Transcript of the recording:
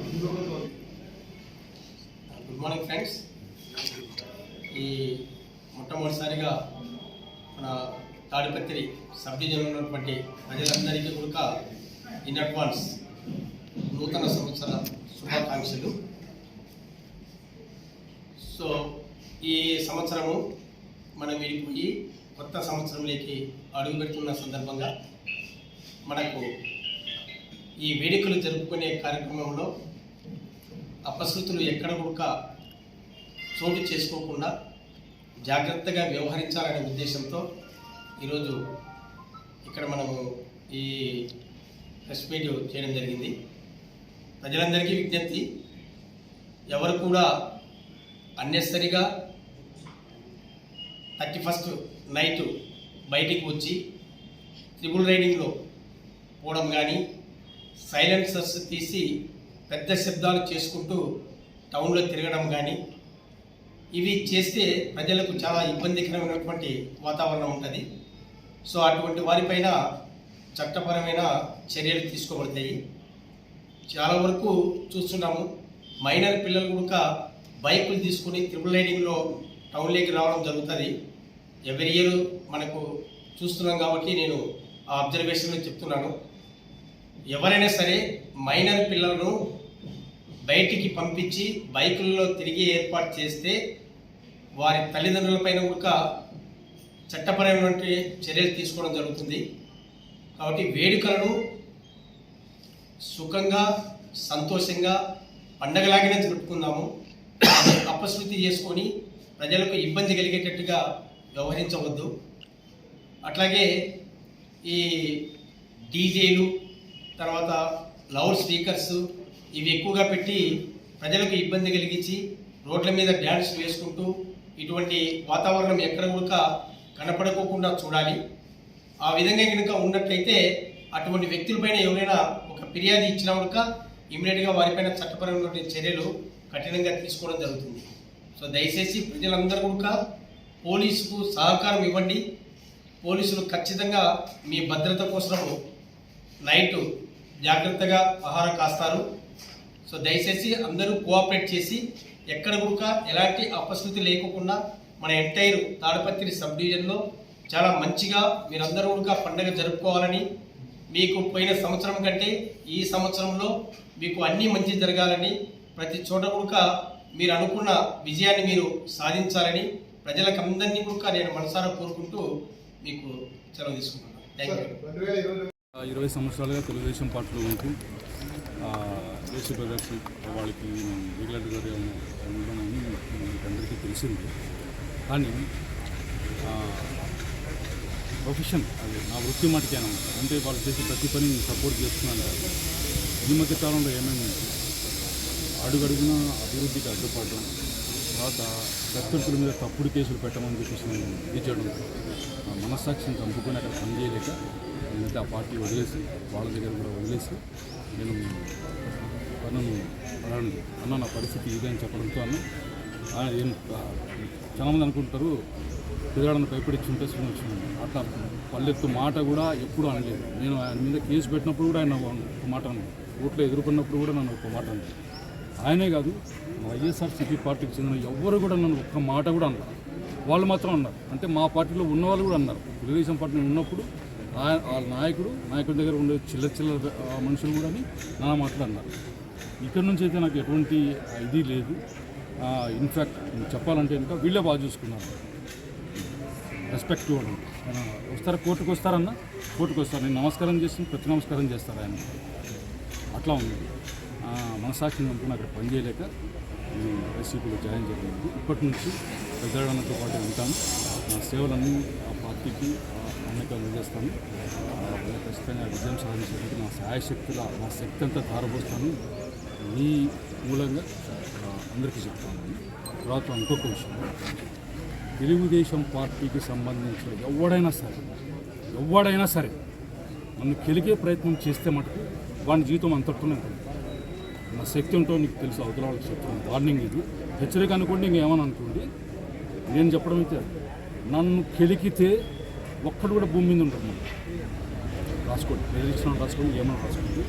Good morning friends ఈ మొట్టమొదటిసారిగా మన తాడిపత్రి సబ్ డివిజన్లో ఉన్నటువంటి ప్రజలందరికీ కూడా ఇన్ అడ్వాన్స్ నూతన సంవత్సర శుభాకాంక్షలు. సో ఈ సంవత్సరము మనం విడిపోయి కొత్త సంవత్సరంలోకి అడుగు పెడుతున్న సందర్భంగా మనకు ఈ వేడుకలు జరుపుకునే కార్యక్రమంలో అపశృతులు ఎక్కడ కూడా చోటు చేసుకోకుండా జాగ్రత్తగా వ్యవహరించాలనే ఉద్దేశంతో ఈరోజు ఇక్కడ మనము ఈ ప్రెస్ మీట్ చేయడం జరిగింది. ప్రజలందరికీ విజ్ఞప్తి ఎవరు కూడా అన్నెసరిగా థర్టీ ఫస్ట్ నైట్ బయటికి వచ్చి త్రిబుల్ రైడింగ్లో పోవడం కానీ సైలెన్సర్స్ తీసి పెద్ద శబ్దాలు చేసుకుంటూ టౌన్లో తిరగడం కానీ ఇవి చేస్తే ప్రజలకు చాలా ఇబ్బందికరమైనటువంటి వాతావరణం ఉంటుంది. సో అటువంటి వారిపైన చట్టపరమైన చర్యలు తీసుకోబడతాయి. చాలా వరకు చూస్తున్నాము మైనర్ పిల్లలు కూడా బైకులు తీసుకుని త్రిపుల్ రైడింగ్లో టౌన్లోకి రావడం జరుగుతుంది. ఎవరి ఇయర్ మనకు చూస్తున్నాం కాబట్టి నేను ఆ అబ్జర్వేషన్లో చెప్తున్నాను. ఎవరైనా సరే మైనర్ పిల్లలను బయటికి పంపించి బైకుల్లో తిరిగి ఏర్పాటు చేస్తే వారి తల్లిదండ్రులపైన కూడా చట్టపరమైనటువంటి చర్యలు తీసుకోవడం జరుగుతుంది. కాబట్టి వేడుకలను సుఖంగా సంతోషంగా పండగలాగానే జరుపుకుందాము. అపశృతి చేసుకొని ప్రజలకు ఇబ్బంది కలిగేటట్టుగా వ్యవహరించవద్దు. అట్లాగే ఈ డీజేలు తర్వాత లౌడ్ స్పీకర్స్ ఇవి ఎక్కువగా పెట్టి ప్రజలకు ఇబ్బంది కలిగించి రోడ్ల మీద డ్యాన్స్ వేసుకుంటూ ఇటువంటి వాతావరణం ఎక్కడ కూడా కనపడకోకుండా చూడాలి. ఆ విధంగా కనుక ఉన్నట్లయితే అటువంటి వ్యక్తులపైన ఎవరైనా ఒక ఫిర్యాదు ఇచ్చినా కనుక ఇమీడియట్గా వారిపైన చట్టపరమైనటువంటి చర్యలు కఠినంగా తీసుకోవడం జరుగుతుంది. సో దయచేసి ప్రజలందరూ కూడా పోలీసుకు సహకారం ఇవ్వండి. పోలీసులు ఖచ్చితంగా మీ భద్రత కోసము నైట్ జాగ్రత్తగా పహారా కాస్తారు. సో దయచేసి అందరూ కోఆపరేట్ చేసి ఎక్కడ కూడా ఎలాంటి అపశృతి లేకుండా మన ఎంటైర్ తాడపత్రి సబ్ డివిజన్లో చాలా మంచిగా మీరందరూ కూడా పండుగ జరుపుకోవాలని మీకు పోయిన సంవత్సరం కంటే ఈ సంవత్సరంలో మీకు అన్నీ మంచి జరగాలని ప్రతి చోట కూడా మీరు అనుకున్న విజయాన్ని మీరు సాధించాలని ప్రజలకు అందరినీ కూడా నేను మనసారా కోరుకుంటూ మీకు సెలవు తీసుకుంటున్నాను. థ్యాంక్ యూ ఇరవై సంవత్సరాలుగా తెలుగుదేశం పార్టీలో ఉంటూ ఆ, దేశ ప్రదర్శన వాళ్ళకి రెగ్యులేటరీగా ఉండడం అందరికీ తెలిసింది. కానీ ప్రొఫెషన్ అది నా వృత్తి మటుకే అనమాట. అంటే వాళ్ళు చేసే ప్రతి పని నేను సపోర్ట్ చేస్తున్నాను కాదు. ఈ మధ్య కాలంలో ఏమైంది అడుగడుగున అభివృద్ధికి అడ్డుపడడం తర్వాత ప్రత్యర్థుల మీద తప్పుడు కేసులు పెట్టమని చెప్పేసి మనం ఇచ్చేయడం మనస్సాక్షిని చంపుకొని అక్కడ పనిచేయలేక నేనైతే ఆ పార్టీ వదిలేసి వాళ్ళ దగ్గర కూడా వదిలేసి నేను అన్నను అన్న నా పరిస్థితి ఇదే అని చెప్పడంతో అన్న ఏం చాలామంది అనుకుంటారు పిల్లగాడని భయపడిచ్చి ఉంటే వచ్చింది. అట్లా పల్లెత్తు మాట కూడా ఎప్పుడూ అనలేదు. నేను ఆయన మీద కేసు పెట్టినప్పుడు కూడా ఆయన ఒక మాట అన్నాడు ఓట్లో ఎదుర్కొన్నప్పుడు కూడా నన్ను ఒక మాట అన్నాడు ఆయనే కాదు వైఎస్ఆర్ సిపి పార్టీకి చెందిన ఎవ్వరు కూడా నన్ను ఒక్క మాట కూడా అన్నారు వాళ్ళు మాత్రం అన్నారు. అంటే మా పార్టీలో ఉన్న వాళ్ళు కూడా అన్నారు. తెలుగుదేశం పార్టీ ఉన్నప్పుడు వాళ్ళ నాయకుడు నాయకుడి దగ్గర ఉండే చిల్లర చిల్లర మనుషులు కూడా నా మాటలు ఇక్కడ నుంచి అయితే నాకు ఎటువంటి ఇది లేదు. ఇన్ఫ్యాక్ట్ చెప్పాలంటే ఇంకా వీళ్ళే బాగా చూసుకున్నారు. రెస్పెక్ట్ ఇవ్వడం వస్తారా? కోర్టుకు వస్తారన్నా? కోర్టుకు వస్తారు. నేను నమస్కారం చేసి ప్రతి నమస్కారం చేస్తారు ఆయన. అట్లా ఉంది. మనసాక్షి మనసాక్షిని అనుకుని అక్కడ పనిచేయలేక నేను వైసీపీలో జాయిన్ చేయలేదు ఇప్పటి నుంచి పెద్దవాళ్ళతో పాటు ఉంటాను. నా సేవలన్నీ ఆ పార్టీకి అన్నకి అందజేస్తాను. ఖచ్చితంగా విజయం సాధించడానికి నా సహాయశక్తుల నా శక్తి అంతా ధారపోస్తాను మీ మూలంగా అందరికీ చెప్తాను తర్వాత ఇంకొక విషయం. తెలుగుదేశం పార్టీకి సంబంధించిన ఎవడైనా సరే ఎవడైనా సరే నన్ను గెలికే ప్రయత్నం చేస్తే మటుకు వాడి జీవితం అంతట్టునే నా శక్తి ఉంటో నీకు తెలుసు అవతల వాళ్ళకి చెప్తాను వార్నింగ్ ఇది. హెచ్చరిక అనుకోండి ఇంకేమని అనుకోండి. నేను చెప్పడం అయితే నన్ను కెలికితే ఒక్కడు కూడా భూమి మీద ఉంటుంది రాసుకోండి. బెదిరించిన రాసుకోండి ఏమైనా రాసుకోండి.